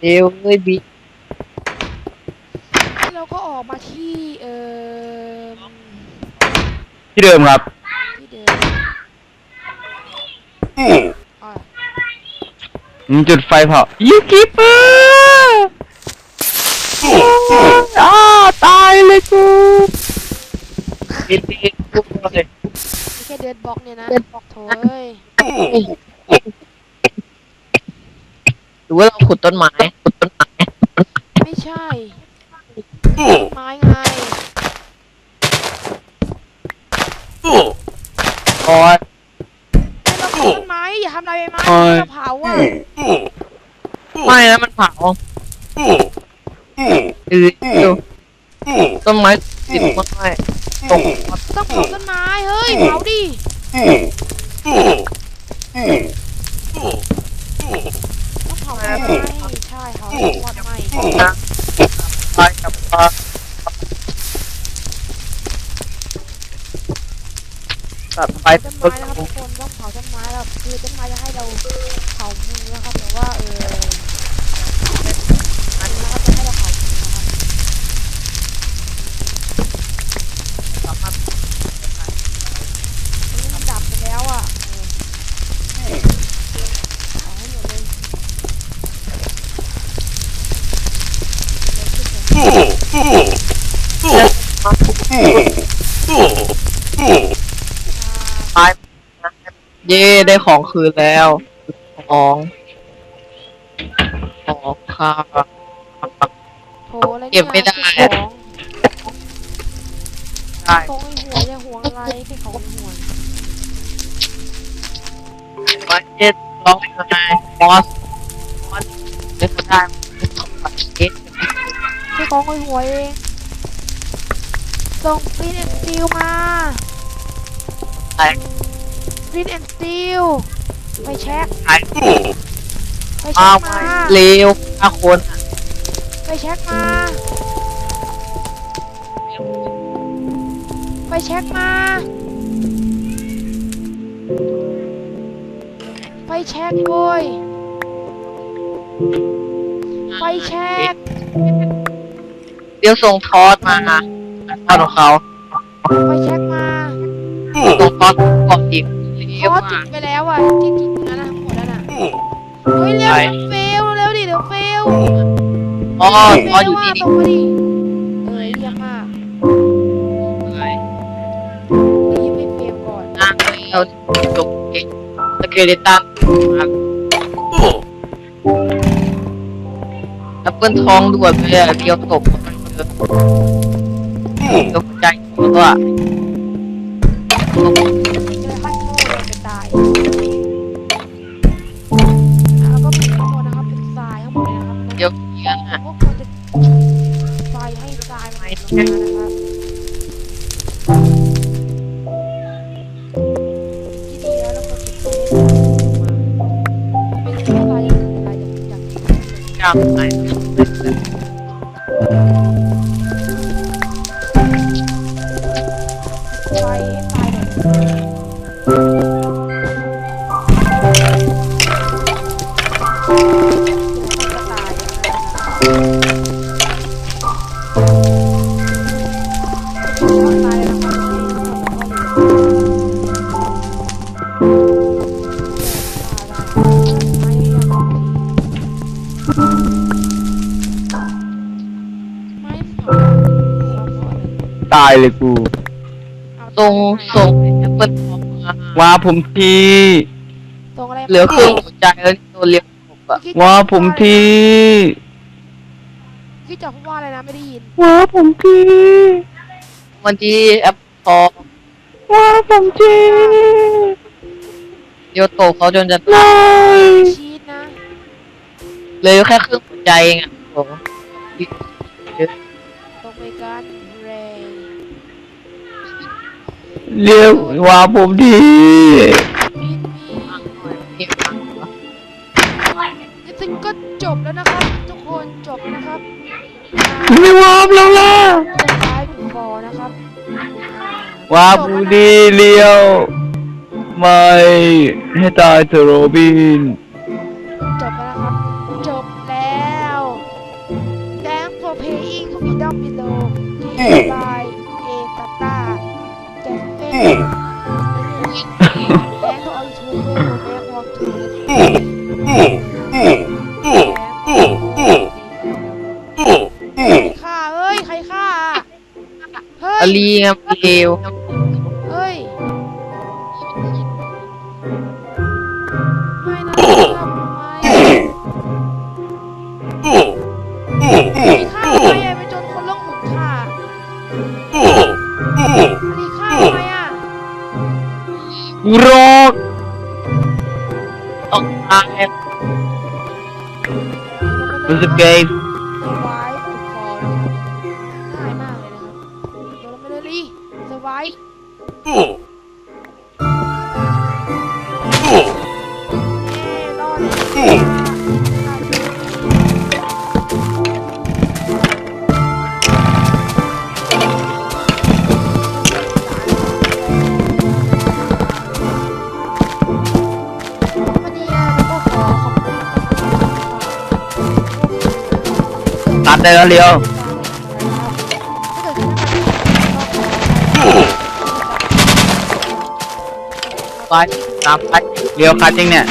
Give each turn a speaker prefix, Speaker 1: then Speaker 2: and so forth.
Speaker 1: เร็วเลยบี
Speaker 2: เราก็ออกมาที่เอ่อ
Speaker 3: ที่เดิมครับ
Speaker 2: ที่เดิมอะ
Speaker 3: อืมจุดไฟเผายูกิเปอร์อ้าตายเลยกู
Speaker 1: บีบีทุกคนเลย
Speaker 2: มีแค่เดินบล็อกเนี่ยนะโถ่เอ้ย
Speaker 1: หรือว่าเราขุดต้นไม้ขุดต้นไม้
Speaker 2: ไม่ใช่ไม้ไง
Speaker 1: อ๋อ
Speaker 2: ให้เราปลูกต้นไม้อย่าทำลายใบไม้เราเผาอะ
Speaker 1: ไม่แล้วมันเผาเออดูต้นไม้ติดไม้ตก
Speaker 2: ต้องปลูกต้นไม้เฮ้ยเผาดิต้อง เผาต้นไม้ใช่เผาหมดไม้
Speaker 1: ไปกับปลาตัดไป
Speaker 2: ต้นไม้
Speaker 1: น
Speaker 2: นะครับทุกคนต้องเผาต้นไม้แล้วคือต้นไม้จะให้เราเผามือนะครับแต่ว่าเอออันนี้นะครับจะให้เราเผามือนะครับอันนี้มันดับไปแล้วอะเออเอาให้หมดเลยเดี๋ยวขึ้นไปอ่า
Speaker 1: ไป เย่ได้ของคืนแล้ว ของของค่ะ
Speaker 2: โถอะไร
Speaker 1: เก็
Speaker 2: เนี่ย
Speaker 1: บไม่ได้
Speaker 2: เก็บของ
Speaker 1: ได้
Speaker 2: ของไอ้หัวจะห่วงอะไรแค่ของไอ้หัว
Speaker 1: มาเจ็ดร้องไงบอสบอสเล่นได้ไม่ต้องปัดเก็ต
Speaker 2: แค่ของไอ้หัวเองส่งปรินแอนสตีลมา
Speaker 1: ไป
Speaker 2: ปรินแอนสตีลไปเช็ค
Speaker 1: ขาย
Speaker 2: ไป
Speaker 1: อ้า
Speaker 2: เช็
Speaker 1: ว
Speaker 2: คมา
Speaker 1: เร็วห้าคนอะ
Speaker 2: ไปเช็คมาไปเช็คมาไปเช็คโว้ยไปเช็ค
Speaker 1: เดี๋ยวส่งทอสมานะทอสของเขา
Speaker 2: ไปเช็คมา
Speaker 1: ส่งทอสก่อนอีก
Speaker 2: เพ
Speaker 1: เร็ว
Speaker 2: ราะว่าติ
Speaker 1: มา
Speaker 2: ดไปแล้วอะที่ติดนั่นนะหมดแล้วน่ะเฮ้ยเร็ว
Speaker 1: ไป
Speaker 2: เฟลเร็วดิเดี๋ยวเฟล
Speaker 1: อ๋อ
Speaker 2: เฟ
Speaker 1: อ๋อ
Speaker 2: ล
Speaker 1: อยู่
Speaker 2: ว่า
Speaker 1: นี่
Speaker 2: ตรงมาดิเอ้ยเยี่ยมมาก
Speaker 1: นี่
Speaker 2: ดีไม่เฟลก่อน
Speaker 1: นั่งแล้วจบเองสเกเลตันครับแอปเปิลทองด่วนเลยอะเดียวตกตกใจหมดว่า
Speaker 2: เยวเงี้ยนะพวกคนจะไฟให้ตายมันลงมนะครับที่ดีแล้วเราควรจะใช้ให้ทรายลงมาไม่ตาทรายจะเป็นอะไรแต่ากกิน
Speaker 1: จำ
Speaker 2: ตายเล
Speaker 3: ยกู
Speaker 1: ส่งส่งแอปเปิลทองมา
Speaker 3: ว่าผมที
Speaker 2: ตรงอะไร
Speaker 1: เหลือครึ่งหัวใจแล้วโดนเลี้ยงตกอะ
Speaker 3: ว่าผมที
Speaker 2: พี่จะพูดว่าอะไรนะไม่ได้ยิน
Speaker 3: ว่าผมที
Speaker 1: วันที่แอปทอง
Speaker 3: ว่าผมที
Speaker 1: เดียวโตกเขาจนจะ
Speaker 3: เล
Speaker 1: ตาย
Speaker 3: ย
Speaker 2: ชีสนะ
Speaker 1: เหลยแค่ครึ่งหัวใจเองอะโอ้โห
Speaker 2: ตรงไปกัน เรีย
Speaker 3: กวางผม
Speaker 1: ดีจริง
Speaker 2: ก็จบแล้วนะครับ ทุกคนจบนะครับ
Speaker 3: ไม่วางแล้วล่ะ
Speaker 2: ท้ายผมบอนะครับ
Speaker 3: วางผมดีเลี้ยว ไม่ให้ตายเธอโรบิน
Speaker 2: จบแล้วครับ จบแล้วแดง for paying ก็มีดอมบิโลบาย ฆ่าเฮ้ย ใครฆ่าอะเฮ้ย
Speaker 1: ลีครับเลว ต้องตาย
Speaker 3: รู้สึกไง
Speaker 2: สวายฝึกฟอร์นะครับง่ายมากเลยนะครับโดนลงไปเลยลีสวายเอ้
Speaker 3: ตัดได้แล้วเร็ว
Speaker 1: ไปตามไป
Speaker 3: เร็วคัดจริงเนี่ย